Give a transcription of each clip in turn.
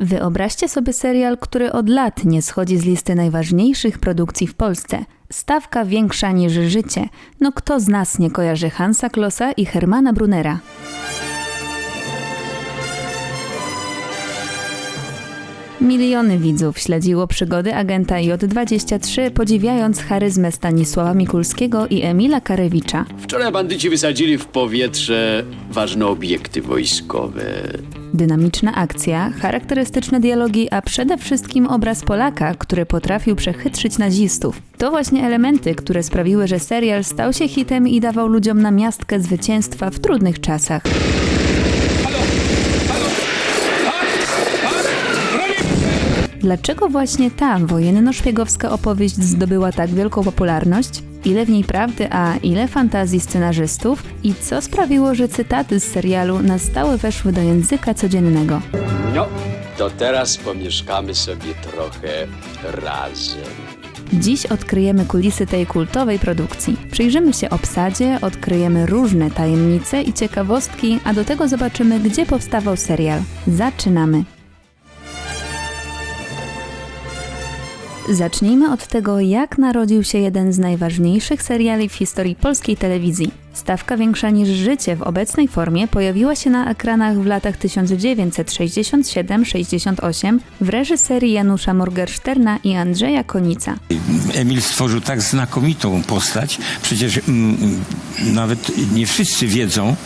Wyobraźcie sobie serial, który od lat nie schodzi z listy najważniejszych produkcji w Polsce. Stawka większa niż życie. No kto z nas nie kojarzy Hansa Klossa i Hermana Brunera? Miliony widzów śledziło przygody agenta J23, podziwiając charyzmę Stanisława Mikulskiego i Emila Karewicza. Wczoraj bandyci wysadzili w powietrze ważne obiekty wojskowe. Dynamiczna akcja, charakterystyczne dialogi, a przede wszystkim obraz Polaka, który potrafił przechytrzyć nazistów. To właśnie elementy, które sprawiły, że serial stał się hitem i dawał ludziom namiastkę zwycięstwa w trudnych czasach. Dlaczego właśnie ta wojenno-szpiegowska opowieść zdobyła tak wielką popularność? Ile w niej prawdy, a ile fantazji scenarzystów? I co sprawiło, że cytaty z serialu na stałe weszły do języka codziennego? No, to teraz pomieszkamy sobie trochę razem. Dziś odkryjemy kulisy tej kultowej produkcji. Przyjrzymy się obsadzie, odkryjemy różne tajemnice i ciekawostki, a do tego zobaczymy, gdzie powstawał serial. Zaczynamy! Zacznijmy od tego, jak narodził się jeden z najważniejszych seriali w historii polskiej telewizji. Stawka większa niż życie w obecnej formie pojawiła się na ekranach w latach 1967-68 w reżyserii Janusza Morgensterna i Andrzeja Konica. Emil stworzył tak znakomitą postać, przecież mm, nawet nie wszyscy wiedzą,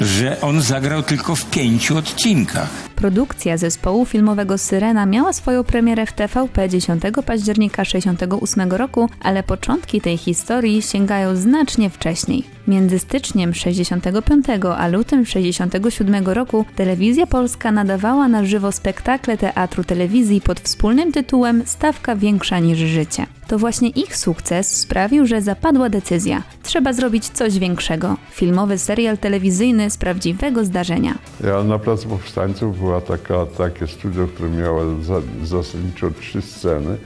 że on zagrał tylko w pięciu odcinkach. Produkcja zespołu filmowego Syrena miała swoją premierę w TVP 10 października 68 roku, ale początki tej historii sięgają znacznie wcześniej. Między styczniem 65 a lutym 67 roku telewizja polska nadawała na żywo spektakle teatru telewizji pod wspólnym tytułem Stawka większa niż życie. To właśnie ich sukces sprawił, że zapadła decyzja. Trzeba zrobić coś większego. Filmowy serial telewizyjny z prawdziwego zdarzenia. Ja na Placu Powstańców była taka, takie studio, które miało za, zasadniczo trzy sceny.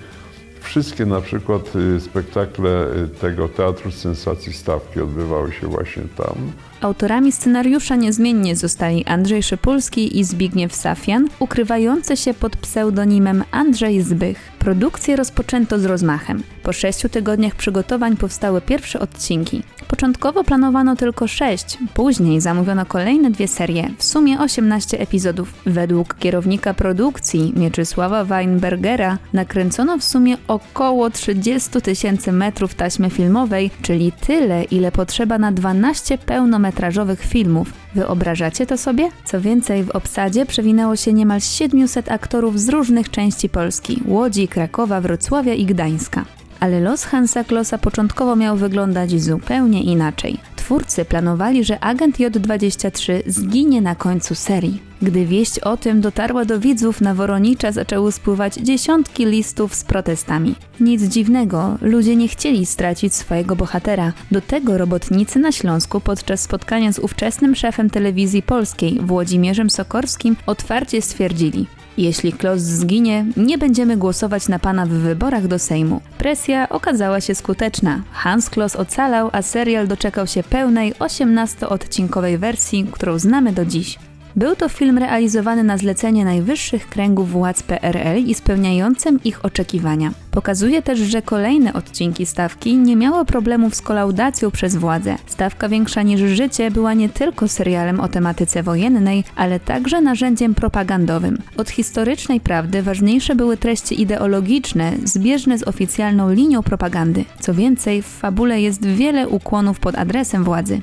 Wszystkie na przykład y, spektakle y, tego Teatru Sensacji Stawki odbywały się właśnie tam. Autorami scenariusza niezmiennie zostali Andrzej Szypulski i Zbigniew Safian, ukrywający się pod pseudonimem Andrzej Zbych. Produkcję rozpoczęto z rozmachem. Po sześciu tygodniach przygotowań powstały pierwsze odcinki. Początkowo planowano tylko sześć, później zamówiono kolejne dwie serie, w sumie 18 epizodów. Według kierownika produkcji Mieczysława Weinbergera nakręcono w sumie około 30 tysięcy metrów taśmy filmowej, czyli tyle, ile potrzeba na 12 pełnometrażowych filmów. Wyobrażacie to sobie? Co więcej, w obsadzie przewinęło się niemal 700 aktorów z różnych części Polski Łodzi, Krakowa, Wrocławia i Gdańska. Ale los Hansa Klossa początkowo miał wyglądać zupełnie inaczej. Twórcy planowali, że agent J23 zginie na końcu serii. Gdy wieść o tym dotarła do widzów, na Woronicza zaczęły spływać dziesiątki listów z protestami. Nic dziwnego, ludzie nie chcieli stracić swojego bohatera. Do tego robotnicy na Śląsku podczas spotkania z ówczesnym szefem telewizji polskiej, Włodzimierzem Sokorskim, otwarcie stwierdzili: jeśli Klos zginie, nie będziemy głosować na pana w wyborach do Sejmu. Presja okazała się skuteczna. Hans Klos ocalał, a serial doczekał się pełnej 18-odcinkowej wersji, którą znamy do dziś. Był to film realizowany na zlecenie najwyższych kręgów władz PRL i spełniającym ich oczekiwania. Pokazuje też, że kolejne odcinki stawki nie miały problemów z kolaudacją przez władze. Stawka większa niż życie była nie tylko serialem o tematyce wojennej, ale także narzędziem propagandowym. Od historycznej prawdy ważniejsze były treści ideologiczne, zbieżne z oficjalną linią propagandy. Co więcej, w fabule jest wiele ukłonów pod adresem władzy.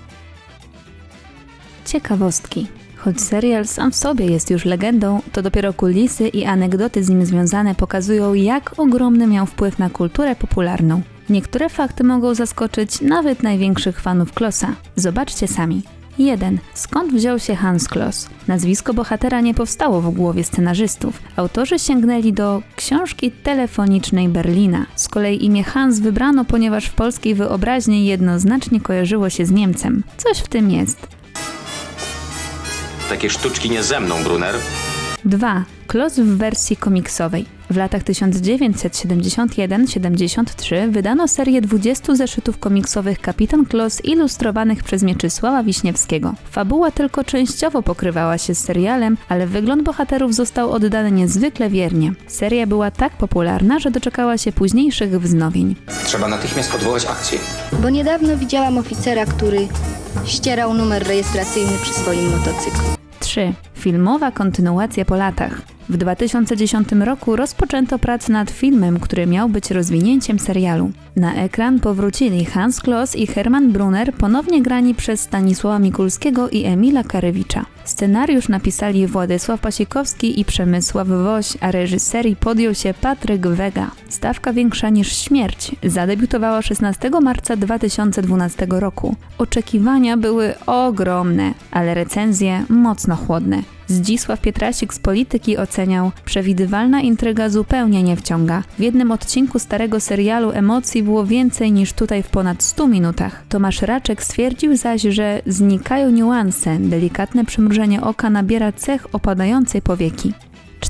Ciekawostki. Choć serial sam w sobie jest już legendą, to dopiero kulisy i anegdoty z nim związane pokazują, jak ogromny miał wpływ na kulturę popularną. Niektóre fakty mogą zaskoczyć nawet największych fanów Klossa. Zobaczcie sami. 1. Skąd wziął się Hans Kloss? Nazwisko bohatera nie powstało w głowie scenarzystów. Autorzy sięgnęli do książki telefonicznej Berlina. Z kolei imię Hans wybrano, ponieważ w polskiej wyobraźni jednoznacznie kojarzyło się z Niemcem. Coś w tym jest. Takie sztuczki nie ze mną, Brunner. 2. Klos w wersji komiksowej. W latach 1971-73 wydano serię 20 zeszytów komiksowych Kapitan Klos ilustrowanych przez Mieczysława Wiśniewskiego. Fabuła tylko częściowo pokrywała się z serialem, ale wygląd bohaterów został oddany niezwykle wiernie. Seria była tak popularna, że doczekała się późniejszych wznowień. Trzeba natychmiast odwołać akcję. Bo niedawno widziałam oficera, który ścierał numer rejestracyjny przy swoim motocyklu. 3. Filmowa kontynuacja po latach. W 2010 roku rozpoczęto pracę nad filmem, który miał być rozwinięciem serialu. Na ekran powrócili Hans Kloss i Hermann Brunner, ponownie grani przez Stanisława Mikulskiego i Emila Karewicza. Scenariusz napisali Władysław Pasikowski i Przemysław Woś, a reżyserii podjął się Patryk Wega. Stawka większa niż śmierć zadebiutowała 16 marca 2012 roku. Oczekiwania były ogromne, ale recenzje mocno chłodne. Zdzisław Pietrasik z Polityki oceniał, przewidywalna intryga zupełnie nie wciąga. W jednym odcinku starego serialu emocji było więcej niż tutaj w ponad 100 minutach. Tomasz Raczek stwierdził zaś, że znikają niuanse, delikatne przymrużenie oka nabiera cech opadającej powieki.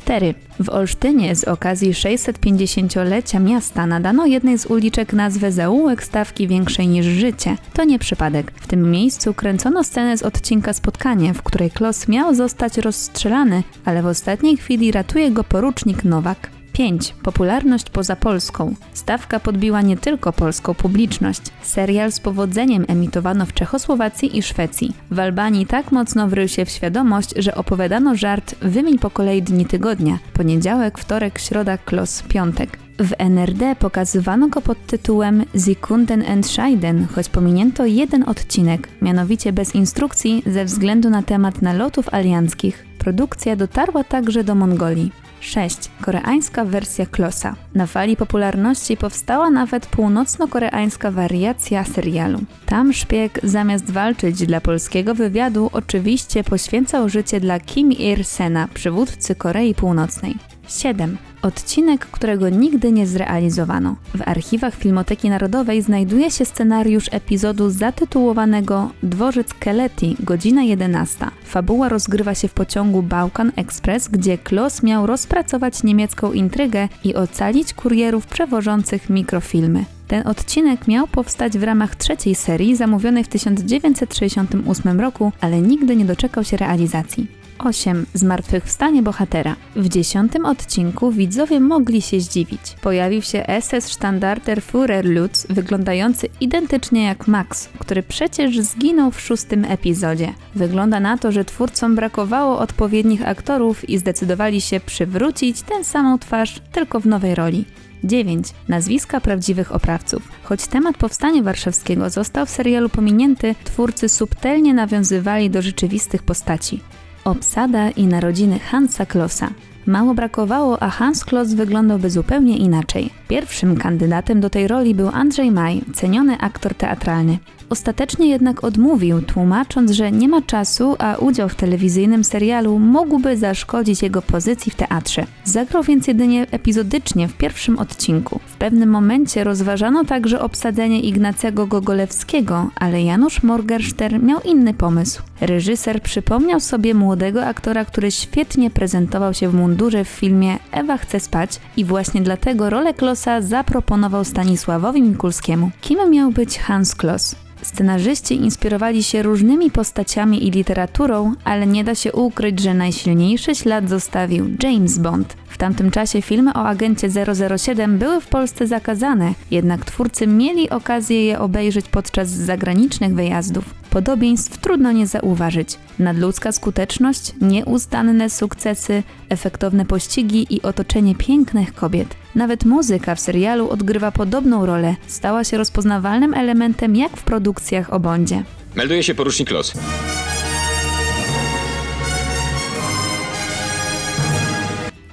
4. W Olsztynie z okazji 650-lecia miasta nadano jednej z uliczek nazwę Zaułek Stawki Większej niż Życie. To nie przypadek. W tym miejscu kręcono scenę z odcinka Spotkanie, w której Klos miał zostać rozstrzelany, ale w ostatniej chwili ratuje go porucznik Nowak. 5. Popularność poza Polską. Stawka podbiła nie tylko polską publiczność. Serial z powodzeniem emitowano w Czechosłowacji i Szwecji. W Albanii tak mocno wrył się w świadomość, że opowiadano żart wymień po kolei dni tygodnia. Poniedziałek, wtorek, środa, klos, piątek. W NRD pokazywano go pod tytułem Sekunden entscheiden, choć pominięto jeden odcinek, mianowicie bez instrukcji ze względu na temat nalotów alianckich. Produkcja dotarła także do Mongolii. 6. Koreańska wersja Klosa. Na fali popularności powstała nawet północno-koreańska wariacja serialu. Tam szpieg zamiast walczyć dla polskiego wywiadu oczywiście poświęcał życie dla Kim Il-sena, przywódcy Korei Północnej. 7. Odcinek, którego nigdy nie zrealizowano. W archiwach Filmoteki Narodowej znajduje się scenariusz epizodu zatytułowanego Dworzec Keleti, godzina 11. Fabuła rozgrywa się w pociągu Bałkan Express, gdzie Klos miał rozpracować niemiecką intrygę i ocalić kurierów przewożących mikrofilmy. Ten odcinek miał powstać w ramach trzeciej serii zamówionej w 1968 roku, ale nigdy nie doczekał się realizacji. 8. Zmartwychwstanie bohatera. W dziesiątym odcinku widzowie mogli się zdziwić. Pojawił się SS Standarter Führer Lutz, wyglądający identycznie jak Max, który przecież zginął w szóstym epizodzie. Wygląda na to, że twórcom brakowało odpowiednich aktorów i zdecydowali się przywrócić tę samą twarz, tylko w nowej roli. 9. Nazwiska prawdziwych oprawców. Choć temat powstania warszawskiego został w serialu pominięty, twórcy subtelnie nawiązywali do rzeczywistych postaci. Obsada i narodziny Hansa Klossa. Mało brakowało, a Hans Kloss wyglądałby zupełnie inaczej. Pierwszym kandydatem do tej roli był Andrzej Maj, ceniony aktor teatralny. Ostatecznie jednak odmówił, tłumacząc, że nie ma czasu, a udział w telewizyjnym serialu mógłby zaszkodzić jego pozycji w teatrze. Zagrał więc jedynie epizodycznie w pierwszym odcinku. W pewnym momencie rozważano także obsadzenie Ignacego Gogolewskiego, ale Janusz Morgenstern miał inny pomysł. Reżyser przypomniał sobie młodego aktora, który świetnie prezentował się w mundurze w filmie Ewa chce spać i właśnie dlatego rolę Klossa zaproponował Stanisławowi Mikulskiemu. Kim miał być Hans Kloss? Scenarzyści inspirowali się różnymi postaciami i literaturą, ale nie da się ukryć, że najsilniejszy ślad zostawił James Bond. W tamtym czasie filmy o agencie 007 były w Polsce zakazane, jednak twórcy mieli okazję je obejrzeć podczas zagranicznych wyjazdów. Podobieństw trudno nie zauważyć. Nadludzka skuteczność, nieustanne sukcesy, efektowne pościgi i otoczenie pięknych kobiet. Nawet muzyka w serialu odgrywa podobną rolę, stała się rozpoznawalnym elementem jak w produkcjach o Bondzie. Melduje się porucznik Los.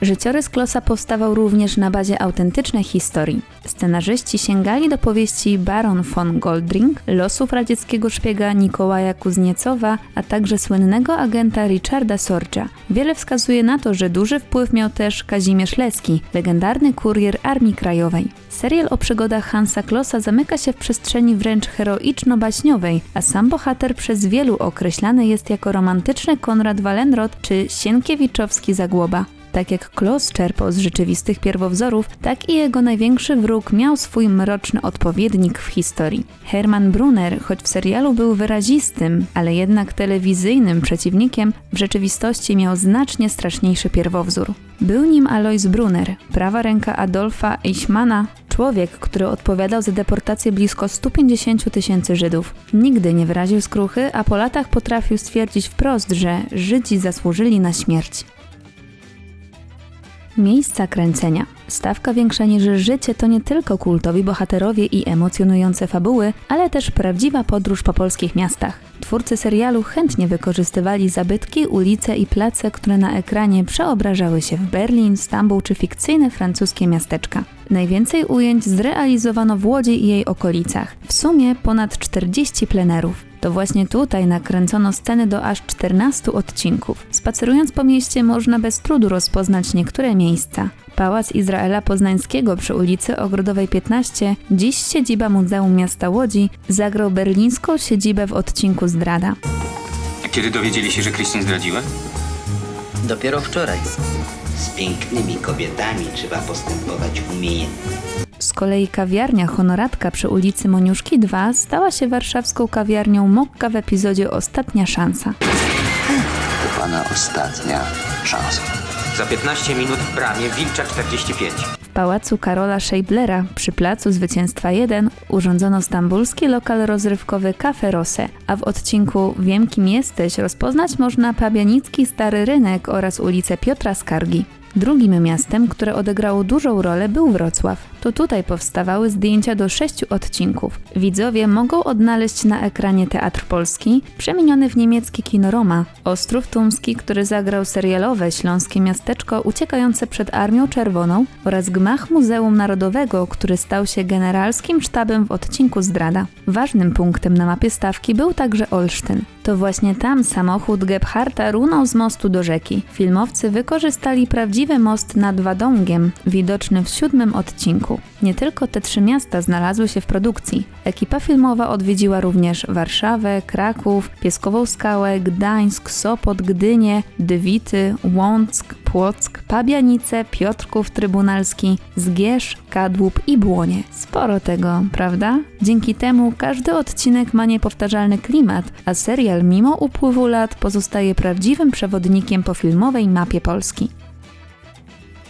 Życiorys Klossa powstawał również na bazie autentycznej historii. Scenarzyści sięgali do powieści Baron von Goldring, losów radzieckiego szpiega Nikołaja Kuzniecowa, a także słynnego agenta Richarda Sorgia. Wiele wskazuje na to, że duży wpływ miał też Kazimierz Leski, legendarny kurier Armii Krajowej. Serial o przygodach Hansa Klossa zamyka się w przestrzeni wręcz heroiczno-baśniowej, a sam bohater przez wielu określany jest jako romantyczny Konrad Wallenrod czy Sienkiewiczowski Zagłoba. Tak jak Kloss czerpał z rzeczywistych pierwowzorów, tak i jego największy wróg miał swój mroczny odpowiednik w historii. Hermann Brunner, choć w serialu był wyrazistym, ale jednak telewizyjnym przeciwnikiem, w rzeczywistości miał znacznie straszniejszy pierwowzór. Był nim Alois Brunner, prawa ręka Adolfa Eichmana, człowiek, który odpowiadał za deportację blisko 150 tysięcy Żydów. Nigdy nie wyraził skruchy, a po latach potrafił stwierdzić wprost, że Żydzi zasłużyli na śmierć. Miejsca kręcenia. Stawka większa niż życie to nie tylko kultowi bohaterowie i emocjonujące fabuły, ale też prawdziwa podróż po polskich miastach. Twórcy serialu chętnie wykorzystywali zabytki, ulice i place, które na ekranie przeobrażały się w Berlin, Stambuł czy fikcyjne francuskie miasteczka. Najwięcej ujęć zrealizowano w Łodzi i jej okolicach. W sumie ponad 40 plenerów. To właśnie tutaj nakręcono sceny do aż 14 odcinków. Spacerując po mieście można bez trudu rozpoznać niektóre miejsca. Pałac Izraela Poznańskiego przy ulicy Ogrodowej 15, dziś siedziba Muzeum Miasta Łodzi, zagrał berlińską siedzibę w odcinku Zdrada. A kiedy dowiedzieli się, że Christine zdradziła? Dopiero wczoraj. Z pięknymi kobietami trzeba postępować umiejętnie. Z kolei kawiarnia Honoratka przy ulicy Moniuszki 2 stała się warszawską kawiarnią Mokka w epizodzie Ostatnia Szansa. To pana ostatnia szansa. Za 15 minut w bramie Wilcza 45. W pałacu Karola Scheiblera przy Placu Zwycięstwa 1 urządzono stambulski lokal rozrywkowy Cafe Rose, a w odcinku Wiem kim jesteś rozpoznać można Pabianicki Stary Rynek oraz ulicę Piotra Skargi. Drugim miastem, które odegrało dużą rolę był Wrocław. To tutaj powstawały zdjęcia do sześciu odcinków. Widzowie mogą odnaleźć na ekranie Teatr Polski, przemieniony w niemiecki kino Roma, Ostrów Tumski, który zagrał serialowe śląskie miasteczko uciekające przed Armią Czerwoną oraz gmach Muzeum Narodowego, który stał się generalskim sztabem w odcinku Zdrada. Ważnym punktem na mapie stawki był także Olsztyn. To właśnie tam samochód Gebharta runął z mostu do rzeki. Filmowcy wykorzystali prawdziwy most nad Wadągiem, widoczny w siódmym odcinku. Nie tylko te trzy miasta znalazły się w produkcji. Ekipa filmowa odwiedziła również Warszawę, Kraków, Pieskową Skałę, Gdańsk, Sopot, Gdynię, Dywity, Łąck, Płock, Pabianice, Piotrków Trybunalski, Zgierz, Kadłub i Błonie. Sporo tego, prawda? Dzięki temu każdy odcinek ma niepowtarzalny klimat, a serial mimo upływu lat pozostaje prawdziwym przewodnikiem po filmowej mapie Polski.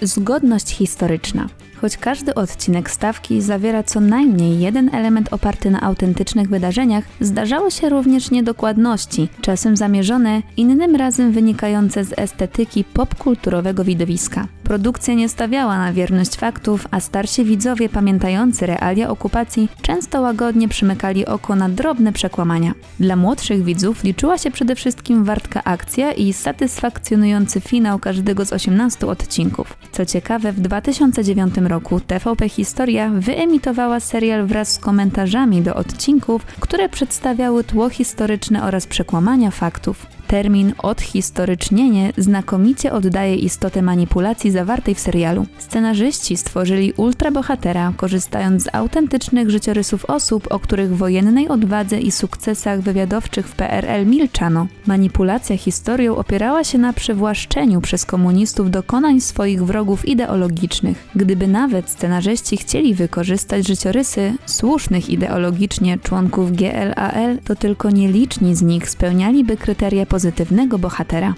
Zgodność historyczna. Choć każdy odcinek stawki zawiera co najmniej jeden element oparty na autentycznych wydarzeniach, zdarzały się również niedokładności, czasem zamierzone, innym razem wynikające z estetyki popkulturowego widowiska. Produkcja nie stawiała na wierność faktów, a starsi widzowie pamiętający realia okupacji często łagodnie przymykali oko na drobne przekłamania. Dla młodszych widzów liczyła się przede wszystkim wartka akcja i satysfakcjonujący finał każdego z 18 odcinków. Co ciekawe, w 2009 roku TVP Historia wyemitowała serial wraz z komentarzami do odcinków, które przedstawiały tło historyczne oraz przekłamania faktów. Termin odhistorycznienie znakomicie oddaje istotę manipulacji zawartej w serialu. Scenarzyści stworzyli ultrabohatera, korzystając z autentycznych życiorysów osób, o których wojennej odwadze i sukcesach wywiadowczych w PRL milczano. Manipulacja historią opierała się na przywłaszczeniu przez komunistów dokonań swoich wrogów ideologicznych. Gdyby nawet scenarzyści chcieli wykorzystać życiorysy słusznych ideologicznie członków GLAL, to tylko nieliczni z nich spełnialiby kryteria pozytywnego bohatera.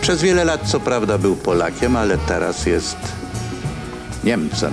Przez wiele lat co prawda był Polakiem, ale teraz jest Niemcem.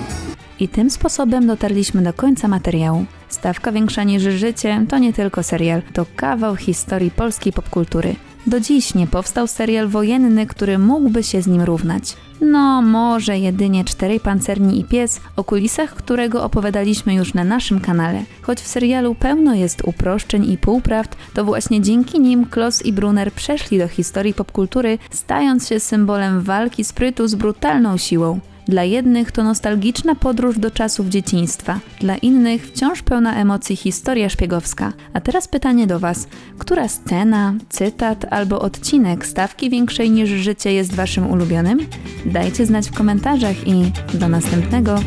I tym sposobem dotarliśmy do końca materiału. Stawka większa niż życie to nie tylko serial, to kawał historii polskiej popkultury. Do dziś nie powstał serial wojenny, który mógłby się z nim równać. No, może jedynie Czterej Pancerni i Pies, o kulisach którego opowiadaliśmy już na naszym kanale. Choć w serialu pełno jest uproszczeń i półprawd, to właśnie dzięki nim Kloss i Brunner przeszli do historii popkultury, stając się symbolem walki sprytu z brutalną siłą. Dla jednych to nostalgiczna podróż do czasów dzieciństwa, dla innych wciąż pełna emocji historia szpiegowska. A teraz pytanie do Was: która scena, cytat albo odcinek stawki większej niż życie jest Waszym ulubionym? Dajcie znać w komentarzach i do następnego.